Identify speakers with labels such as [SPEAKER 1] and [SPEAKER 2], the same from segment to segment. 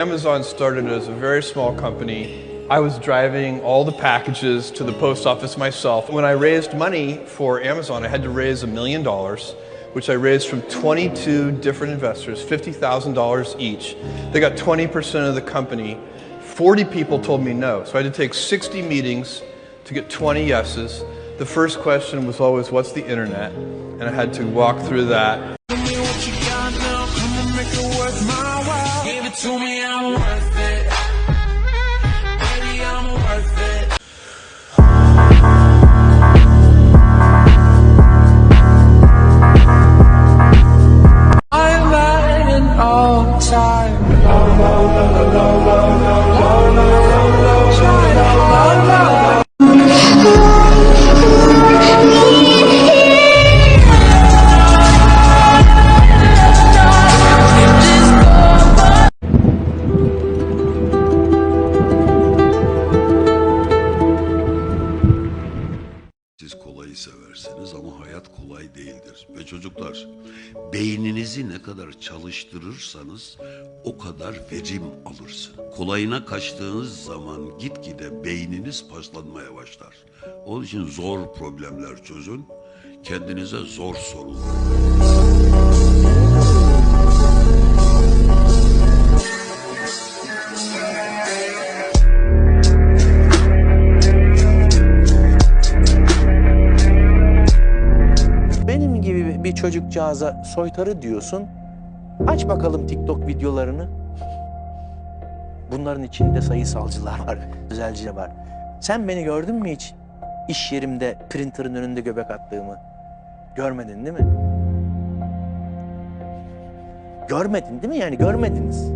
[SPEAKER 1] Amazon started as a very small company. I was driving all the packages to the post office myself. When I raised money for Amazon, I had to raise a million dollars, which I raised from 22 different investors, $50,000 each. They got 20% of the company. 40 people told me no. So I had to take 60 meetings to get 20 yeses. The first question was always, What's the internet? And I had to walk through that.
[SPEAKER 2] Worth it.
[SPEAKER 3] Beyninizi ne kadar çalıştırırsanız o kadar verim alırsın. Kolayına kaçtığınız zaman gitgide beyniniz paslanmaya başlar. Onun için zor problemler çözün, kendinize zor sorun.
[SPEAKER 4] Çocukcağıza soytarı diyorsun. Aç bakalım TikTok videolarını. Bunların içinde sayısalcılar var, özelciler var. Sen beni gördün mü hiç? İş yerimde printer'ın önünde göbek attığımı. Görmedin değil mi? Görmedin değil mi yani? Görmediniz.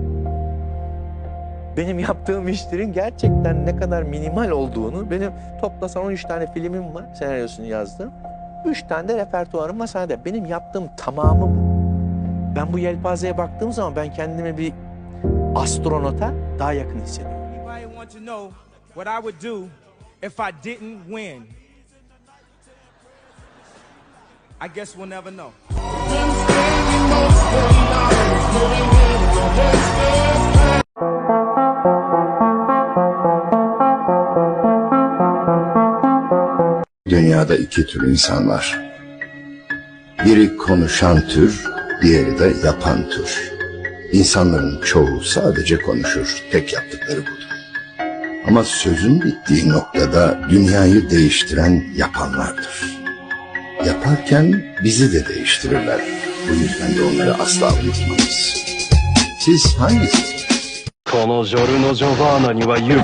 [SPEAKER 4] Benim yaptığım işlerin gerçekten ne kadar minimal olduğunu, benim toplasan 13 tane filmim var, senaryosunu yazdım. Üç tane de repertuarım var sahnede. Benim yaptığım tamamı bu. Ben bu yelpazeye baktığım zaman ben kendimi bir astronota daha yakın hissediyorum.
[SPEAKER 5] I guess we'll never know.
[SPEAKER 6] Dünyada iki tür insan var. Biri konuşan tür, diğeri de yapan tür. İnsanların çoğu sadece konuşur, tek yaptıkları budur. Ama sözün bittiği noktada dünyayı değiştiren yapanlardır. Yaparken bizi de değiştirirler. Bu yüzden de onları asla unutmayız. Siz hangisiniz?
[SPEAKER 7] このジョルノ・ジョバーナには言う